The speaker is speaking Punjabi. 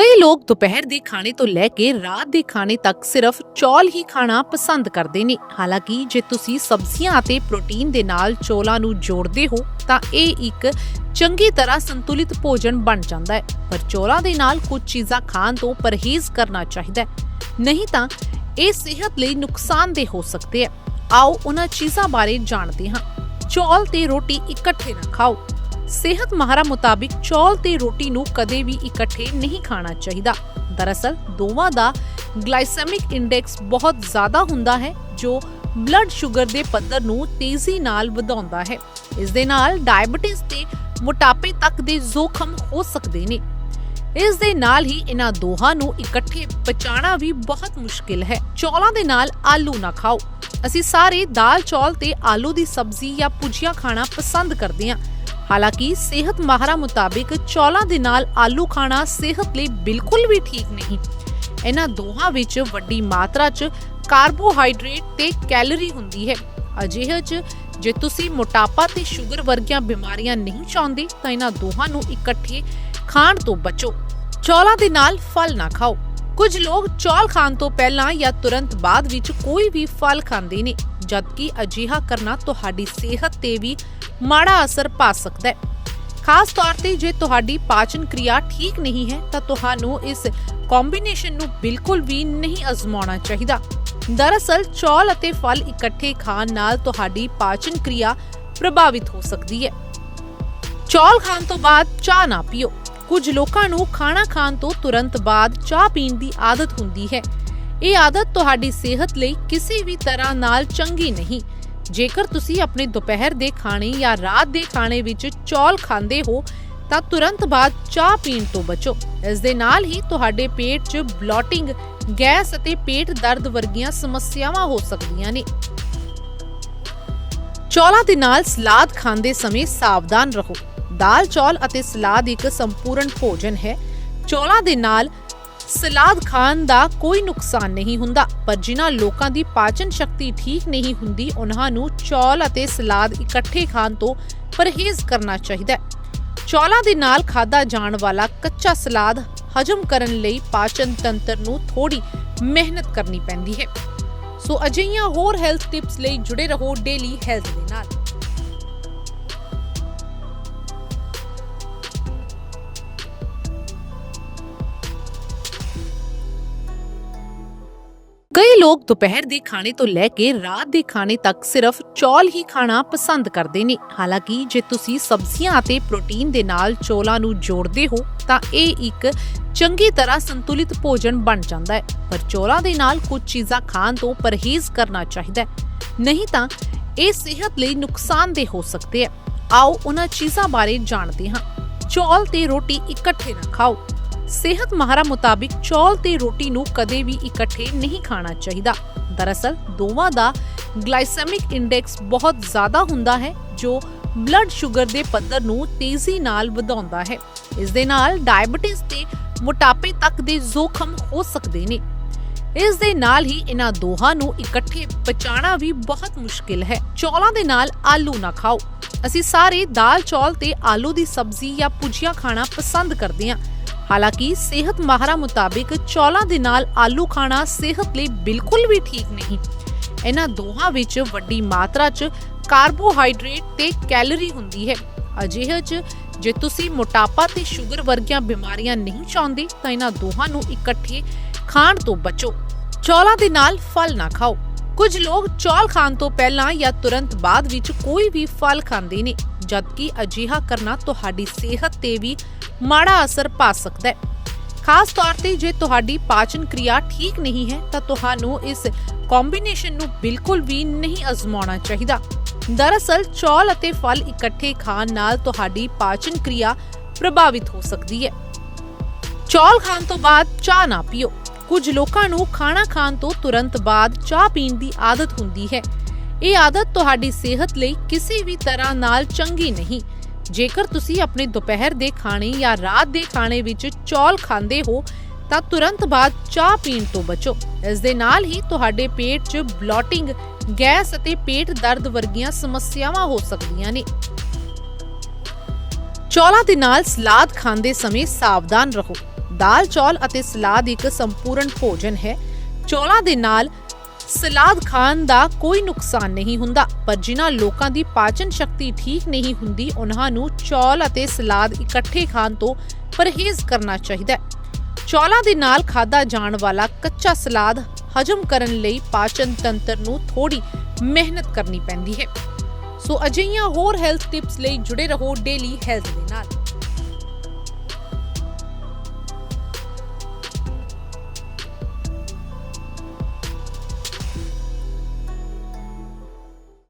ਕਈ ਲੋਕ ਦੁਪਹਿਰ ਦੇ ਖਾਣੇ ਤੋਂ ਲੈ ਕੇ ਰਾਤ ਦੇ ਖਾਣੇ ਤੱਕ ਸਿਰਫ ਚੌਲ ਹੀ ਖਾਣਾ ਪਸੰਦ ਕਰਦੇ ਨੇ। ਹਾਲਾਂਕਿ, ਜੇ ਤੁਸੀਂ ਸਬਜ਼ੀਆਂ ਅਤੇ ਪ੍ਰੋਟੀਨ ਦੇ ਨਾਲ ਚੌਲਾਂ ਨੂੰ ਜੋੜਦੇ ਹੋ, ਤਾਂ ਇਹ ਇੱਕ ਚੰਗੀ ਤਰ੍ਹਾਂ ਸੰਤੁਲਿਤ ਭੋਜਨ ਬਣ ਜਾਂਦਾ ਹੈ। ਪਰ ਚੌਲਾਂ ਦੇ ਨਾਲ ਕੁਝ ਚੀਜ਼ਾਂ ਖਾਣ ਤੋਂ ਪਰਹੇਜ਼ ਕਰਨਾ ਚਾਹੀਦਾ ਹੈ। ਨਹੀਂ ਤਾਂ ਇਹ ਸਿਹਤ ਲਈ ਨੁਕਸਾਨਦੇਹ ਹੋ ਸਕਦੇ ਆ ਆਓ ਉਹਨਾਂ ਚੀਜ਼ਾਂ ਬਾਰੇ ਜਾਣਦੇ ਹਾਂ। ਚੌਲ ਤੇ ਰੋਟੀ ਇਕੱਠੇ ਨਾ ਖਾਓ। ਸਿਹਤ ਮਾਹਰਾਂ ਮੁਤਾਬਿਕ ਚੌਲ ਤੇ ਰੋਟੀ ਨੂੰ ਕਦੇ ਵੀ ਇਕੱਠੇ ਨਹੀਂ ਖਾਣਾ ਚਾਹੀਦਾ। ਦਰਅਸਲ, ਦੋਵਾਂ ਦਾ ਗਲਾਈਸੈਮਿਕ ਇੰਡੈਕਸ ਬਹੁਤ ਜ਼ਿਆਦਾ ਹੁੰਦਾ ਹੈ, ਜੋ ਬਲੱਡ ਸ਼ੂਗਰ ਦੇ ਪੱਧਰ ਨੂੰ ਤੇਜ਼ੀ ਨਾਲ ਵਧਾਉਂਦਾ ਹੈ। ਇਸ ਦੇ ਨਾਲ ਡਾਇਬੀਟਿਸ ਤੇ ਮੋਟਾਪੇ ਤੱਕ ਦੇ ਜ਼ੋਖਮ ਹੋ ਸਕਦੇ ਨੇ। ਇਸ ਦੇ ਨਾਲ ਹੀ ਇਹਨਾਂ ਦੋਹਾਂ ਨੂੰ ਇਕੱਠੇ ਪਚਾਣਾ ਵੀ ਬਹੁਤ ਮੁਸ਼ਕਿਲ ਹੈ। ਚੌਲਾਂ ਦੇ ਨਾਲ ਆਲੂ ਨਾ ਖਾਓ। ਅਸੀਂ ਸਾਰੇ ਦਾਲ ਚੌਲ ਤੇ ਆਲੂ ਦੀ ਸਬਜ਼ੀ ਜਾਂ ਭੁਜੀਆ ਖਾਣਾ ਪਸੰਦ ਕਰਦੇ ਹਾਂ। ਹਾਲਾਂਕਿ ਸਿਹਤ ਮਾਹਰਾਂ ਮੁਤਾਬਿਕ ਚੌਲਾਂ ਦੇ ਨਾਲ ਆਲੂ ਖਾਣਾ ਸਿਹਤ ਲਈ ਬਿਲਕੁਲ ਵੀ ਠੀਕ ਨਹੀਂ। ਇਹਨਾਂ ਦੋਹਾਂ ਵਿੱਚ ਵੱਡੀ ਮਾਤਰਾ 'ਚ ਕਾਰਬੋਹਾਈਡਰੇਟ ਤੇ ਕੈਲੋਰੀ ਹੁੰਦੀ ਹੈ। ਅਜਿਹੇ 'ਚ ਜੇ ਤੁਸੀਂ ਮੋਟਾਪਾ ਤੇ ਸ਼ੂਗਰ ਵਰਗੀਆਂ ਬਿਮਾਰੀਆਂ ਨਹੀਂ ਚਾਹੁੰਦੇ, ਤਾਂ ਇਹਨਾਂ ਦੋਹਾਂ ਨੂੰ ਇਕੱਠੇ ਖਾਣ ਤੋਂ ਬਚੋ। ਚੌਲਾਂ ਦੇ ਨਾਲ ਫਲ ਨਾ ਖਾਓ। ਕੁਝ ਲੋਕ ਚੌਲ ਖਾਣ ਤੋਂ ਪਹਿਲਾਂ ਜਾਂ ਤੁਰੰਤ ਬਾਅਦ ਵਿੱਚ ਕੋਈ ਵੀ ਫਲ ਖਾਂਦੇ ਨੇ। ਜਦਕਿ ਅਜਿਹਾ ਕਰਨਾ ਤੁਹਾਡੀ ਸਿਹਤ ਤੇ ਵੀ ਮਾੜਾ ਅਸਰ ਪਾ ਸਕਦਾ ਹੈ। ਖਾਸ ਤੌਰ ਤੇ ਜੇ ਤੁਹਾਡੀ ਪਾਚਨ ਕਿਰਿਆ ਠੀਕ ਨਹੀਂ ਹੈ, ਤਾਂ ਤੁਹਾਨੂੰ ਇਸ ਕੰਬੀਨੇਸ਼ਨ ਨੂੰ ਬਿਲਕੁਲ ਵੀ ਨਹੀਂ ਅਜ਼ਮਾਉਣਾ ਚਾਹੀਦਾ। ਦਰਅਸਲ, ਚੌਲ ਅਤੇ ਫਲ ਇਕੱਠੇ ਖਾਣ ਨਾਲ ਤੁਹਾਡੀ ਪਾਚਨ ਕਿਰਿਆ ਪ੍ਰਭਾਵਿਤ ਹੋ ਸਕਦੀ ਹੈ। ਚੌਲ ਖਾਣ ਤੋਂ ਬਾਅਦ ਚਾਹ ਨਾ ਪੀਓ। ਕੁਝ ਲੋਕਾਂ ਨੂੰ ਖਾਣਾ ਖਾਣ ਤੋਂ ਤੁਰੰਤ ਬਾਅਦ ਚਾਹ ਪੀਣ ਦੀ ਆਦਤ ਹੁੰਦੀ ਹੈ। ਇਹ ਆਦਤ ਤੁਹਾਡੀ ਸਿਹਤ ਲਈ ਕਿਸੇ ਵੀ ਤਰ੍ਹਾਂ ਨਾਲ ਚੰਗੀ ਨਹੀਂ। ਜੇਕਰ ਤੁਸੀਂ ਆਪਣੇ ਦੁਪਹਿਰ ਦੇ ਖਾਣੇ ਜਾਂ ਰਾਤ ਦੇ ਖਾਣੇ ਵਿੱਚ ਚੌਲ ਖਾਂਦੇ ਹੋ, ਤਾਂ ਤੁਰੰਤ ਬਾਅਦ ਚਾਹ ਪੀਣ ਤੋਂ ਬਚੋ। ਇਸ ਦੇ ਨਾਲ ਹੀ ਤੁਹਾਡੇ ਪੇਟ 'ਚ ਬਲੋਟਿੰਗ, ਗੈਸ ਅਤੇ ਪੇਟ ਦਰਦ ਵਰਗੀਆਂ ਸਮੱਸਿਆਵਾਂ ਹੋ ਸਕਦੀਆਂ ਨੇ। ਚੌਲਾਂ ਦੇ ਨਾਲ ਸਲਾਦ ਖਾਂਦੇ ਸਮੇਂ ਸਾਵਧਾਨ ਰਹੋ। ਦਾਲ ਚੌਲ ਅਤੇ ਸਲਾਦ ਇੱਕ ਸੰਪੂਰਨ ਭੋਜਨ ਹੈ। ਚੌਲਾਂ ਦੇ ਨਾਲ ਸਲਾਦ ਖਾਣ ਦਾ ਕੋਈ ਨੁਕਸਾਨ ਨਹੀਂ ਹੁੰਦਾ, ਪਰ ਜਿਨ੍ਹਾਂ ਲੋਕਾਂ ਦੀ ਪਾਚਨ ਸ਼ਕਤੀ ਠੀਕ ਨਹੀਂ ਹੁੰਦੀ, ਉਹਨਾਂ ਨੂੰ ਚੌਲ ਅਤੇ ਸਲਾਦ ਇਕੱਠੇ ਖਾਣ ਤੋਂ ਪਰਹੇਜ਼ ਕਰਨਾ ਚਾਹੀਦਾ ਹੈ। ਚੌਲਾਂ ਦੇ ਨਾਲ ਖਾਦਾ ਜਾਣ ਵਾਲਾ ਕੱਚਾ ਸਲਾਦ ਹਜਮ ਕਰਨ ਲਈ ਪਾਚਨ ਤੰਤਰ ਨੂੰ ਥੋੜੀ ਮਿਹਨਤ ਕਰਨੀ ਪੈਂਦੀ ਹੈ। ਸੋ ਅਜਿਹੀਆਂ ਹੋਰ ਹੈਲਥ ਟਿਪਸ ਲਈ ਜੁੜੇ ਰਹੋ ਡੇਲੀ ਹੈਲਥ ਦੇ ਨਾਲ। ਕਈ ਲੋਕ ਦੁਪਹਿਰ ਦੇ ਖਾਣੇ ਤੋਂ ਲੈ ਕੇ ਰਾਤ ਦੇ ਖਾਣੇ ਤੱਕ ਸਿਰਫ ਚੌਲ ਹੀ ਖਾਣਾ ਪਸੰਦ ਕਰਦੇ ਨੇ। ਹਾਲਾਂਕਿ, ਜੇ ਤੁਸੀਂ ਸਬਜ਼ੀਆਂ ਅਤੇ ਪ੍ਰੋਟੀਨ ਦੇ ਨਾਲ ਚੌਲਾਂ ਨੂੰ ਜੋੜਦੇ ਹੋ, ਤਾਂ ਇਹ ਇੱਕ ਚੰਗੀ ਤਰ੍ਹਾਂ ਸੰਤੁਲਿਤ ਭੋਜਨ ਬਣ ਜਾਂਦਾ ਹੈ। ਪਰ ਚੌਲਾਂ ਦੇ ਨਾਲ ਕੁਝ ਚੀਜ਼ਾਂ ਖਾਣ ਤੋਂ ਪਰਹੇਜ਼ ਕਰਨਾ ਚਾਹੀਦਾ ਹੈ। ਨਹੀਂ ਤਾਂ ਇਹ ਸਿਹਤ ਲਈ ਨੁਕਸਾਨਦੇਹ ਹੋ ਸਕਦੇ ਆ ਆਓ ਉਹਨਾਂ ਚੀਜ਼ਾਂ ਬਾਰੇ ਜਾਣਦੇ ਹਾਂ। ਚੌਲ ਤੇ ਰੋਟੀ ਇਕੱਠੇ ਨਾ ਖਾਓ। ਸਿਹਤ ਮਾਹਰਾਂ ਮੁਤਾਬਿਕ ਚੌਲ ਤੇ ਰੋਟੀ ਨੂੰ ਕਦੇ ਵੀ ਇਕੱਠੇ ਨਹੀਂ ਖਾਣਾ ਚਾਹੀਦਾ। ਦਰਅਸਲ, ਦੋਵਾਂ ਦਾ ਗਲਾਈਸੈਮਿਕ ਇੰਡੈਕਸ ਬਹੁਤ ਜ਼ਿਆਦਾ ਹੁੰਦਾ ਹੈ, ਜੋ ਬਲੱਡ ਸ਼ੂਗਰ ਦੇ ਪੱਧਰ ਨੂੰ ਤੇਜ਼ੀ ਨਾਲ ਵਧਾਉਂਦਾ ਹੈ। ਇਸ ਦੇ ਨਾਲ ਡਾਇਬੀਟਿਸ ਤੇ ਮੋਟਾਪੇ ਤੱਕ ਦੇ ਜ਼ੋਖਮ ਹੋ ਸਕਦੇ ਨੇ। ਇਸ ਦੇ ਨਾਲ ਹੀ ਇਹਨਾਂ ਦੋਹਾਂ ਨੂੰ ਇਕੱਠੇ ਪਚਾਣਾ ਵੀ ਬਹੁਤ ਮੁਸ਼ਕਿਲ ਹੈ। ਚੌਲਾਂ ਦੇ ਨਾਲ ਆਲੂ ਨਾ ਖਾਓ। ਅਸੀਂ ਸਾਰੇ ਦਾਲ ਚੌਲ ਤੇ ਆਲੂ ਦੀ ਸਬਜ਼ੀ ਜਾਂ ਭੁਜੀਆ ਖਾਣਾ ਪਸੰਦ ਕਰਦੇ ਹਾਂ। ਹਾਲਾਂਕਿ ਸਿਹਤ ਮਾਹਰਾਂ ਮੁਤਾਬਿਕ ਚੌਲਾਂ ਦੇ ਨਾਲ ਆਲੂ ਖਾਣਾ ਸਿਹਤ ਲਈ ਬਿਲਕੁਲ ਵੀ ਠੀਕ ਨਹੀਂ। ਇਹਨਾਂ ਦੋਹਾਂ ਵਿੱਚ ਵੱਡੀ ਮਾਤਰਾ 'ਚ ਕਾਰਬੋਹਾਈਡਰੇਟ ਤੇ ਕੈਲੋਰੀ ਹੁੰਦੀ ਹੈ। ਅਜਿਹੇ 'ਚ ਜੇ ਤੁਸੀਂ ਮੋਟਾਪਾ ਤੇ ਸ਼ੂਗਰ ਵਰਗੀਆਂ ਬਿਮਾਰੀਆਂ ਨਹੀਂ ਚਾਹੁੰਦੇ, ਤਾਂ ਇਹਨਾਂ ਦੋਹਾਂ ਨੂੰ ਇਕੱਠੇ ਖਾਣ ਤੋਂ ਬਚੋ। ਚੌਲਾਂ ਦੇ ਨਾਲ ਫਲ ਨਾ ਖਾਓ। ਕੁਝ ਲੋਕ ਚੌਲ ਖਾਣ ਤੋਂ ਪਹਿਲਾਂ ਜਾਂ ਤੁਰੰਤ ਬਾਅਦ ਵਿੱਚ ਕੋਈ ਵੀ ਫਲ ਖਾਂਦੇ ਨੇ, ਜਦਕਿ ਅਜਿਹਾ ਕਰਨਾ ਤੁਹਾਡੀ ਸਿਹਤ ਤੇ ਵੀ ਮਾੜਾ ਅਸਰ ਪਾ ਸਕਦਾ ਹੈ। ਖਾਸ ਤੌਰ ਤੇ ਜੇ ਤੁਹਾਡੀ ਪਾਚਨ ਕਿਰਿਆ ਠੀਕ ਨਹੀਂ ਹੈ, ਤਾਂ ਤੁਹਾਨੂੰ ਇਸ ਕੰਬੀਨੇਸ਼ਨ ਨੂੰ ਬਿਲਕੁਲ ਵੀ ਨਹੀਂ ਅਜ਼ਮਾਉਣਾ ਚਾਹੀਦਾ। ਦਰਅਸਲ, ਚੌਲ ਅਤੇ ਫਲ ਇਕੱਠੇ ਖਾਣ ਨਾਲ ਤੁਹਾਡੀ ਪਾਚਨ ਕਿਰਿਆ ਪ੍ਰਭਾਵਿਤ ਹੋ ਸਕਦੀ ਹੈ। ਚੌਲ ਖਾਣ ਤੋਂ ਬਾਅਦ ਚਾਹ ਨਾ ਪੀਓ। ਕੁਝ ਲੋਕਾਂ ਨੂੰ ਖਾਣਾ ਖਾਣ ਤੋਂ ਤੁਰੰਤ ਬਾਅਦ ਚਾਹ ਪੀਣ ਦੀ ਆਦਤ ਹੁੰਦੀ ਹੈ। ਇਹ ਆਦਤ ਤੁਹਾਡੀ ਸਿਹਤ ਲਈ ਕਿਸੇ ਵੀ ਤਰ੍ਹਾਂ ਨਾਲ ਚੰਗੀ ਨਹੀਂ। ਜੇਕਰ ਤੁਸੀਂ ਆਪਣੇ ਦੁਪਹਿਰ ਦੇ ਖਾਣੇ ਜਾਂ ਰਾਤ ਦੇ ਖਾਣੇ ਵਿੱਚ ਚੌਲ ਖਾਂਦੇ ਹੋ, ਤਾਂ ਤੁਰੰਤ ਬਾਅਦ ਚਾਹ ਪੀਣ ਤੋਂ ਬਚੋ। ਇਸ ਦੇ ਨਾਲ ਹੀ ਤੁਹਾਡੇ ਪੇਟ 'ਚ ਬਲੋਟਿੰਗ, ਗੈਸ ਅਤੇ ਪੇਟ ਦਰਦ ਵਰਗੀਆਂ ਸਮੱਸਿਆਵਾਂ ਹੋ ਸਕਦੀਆਂ ਨੇ। ਚੌਲਾਂ ਦੇ ਨਾਲ ਸਲਾਦ ਖਾਂਦੇ ਸਮੇਂ ਸਾਵਧਾਨ ਰਹੋ। ਦਾਲ ਚੌਲ ਅਤੇ ਸਲਾਦ ਇੱਕ ਸੰਪੂਰਨ ਭੋਜਨ ਹੈ। ਚੌਲਾਂ ਦੇ ਨਾਲ ਸਲਾਦ ਖਾਣ ਦਾ ਕੋਈ ਨੁਕਸਾਨ ਨਹੀਂ ਹੁੰਦਾ, ਪਰ ਜਿਨ੍ਹਾਂ ਲੋਕਾਂ ਦੀ ਪਾਚਨ ਸ਼ਕਤੀ ਠੀਕ ਨਹੀਂ ਹੁੰਦੀ, ਉਹਨਾਂ ਨੂੰ ਚੌਲ ਅਤੇ ਸਲਾਦ ਇਕੱਠੇ ਖਾਣ ਤੋਂ ਪਰਹੇਜ਼ ਕਰਨਾ ਚਾਹੀਦਾ ਹੈ। ਚੌਲਾਂ ਦੇ ਨਾਲ ਖਾਦਾ ਜਾਣ ਵਾਲਾ ਕੱਚਾ ਸਲਾਦ ਹਜਮ ਕਰਨ ਲਈ ਪਾਚਨ ਤੰਤਰ ਨੂੰ ਥੋੜੀ ਮਿਹਨਤ ਕਰਨੀ ਪੈਂਦੀ ਹੈ। ਸੋ ਅਜਿਹੀਆਂ ਹੋਰ ਹੈਲਥ ਟਿਪਸ ਲਈ ਜੁੜੇ ਰਹੋ ਡੇਲੀ ਹੈਲਥ ਦੇ ਨਾਲ।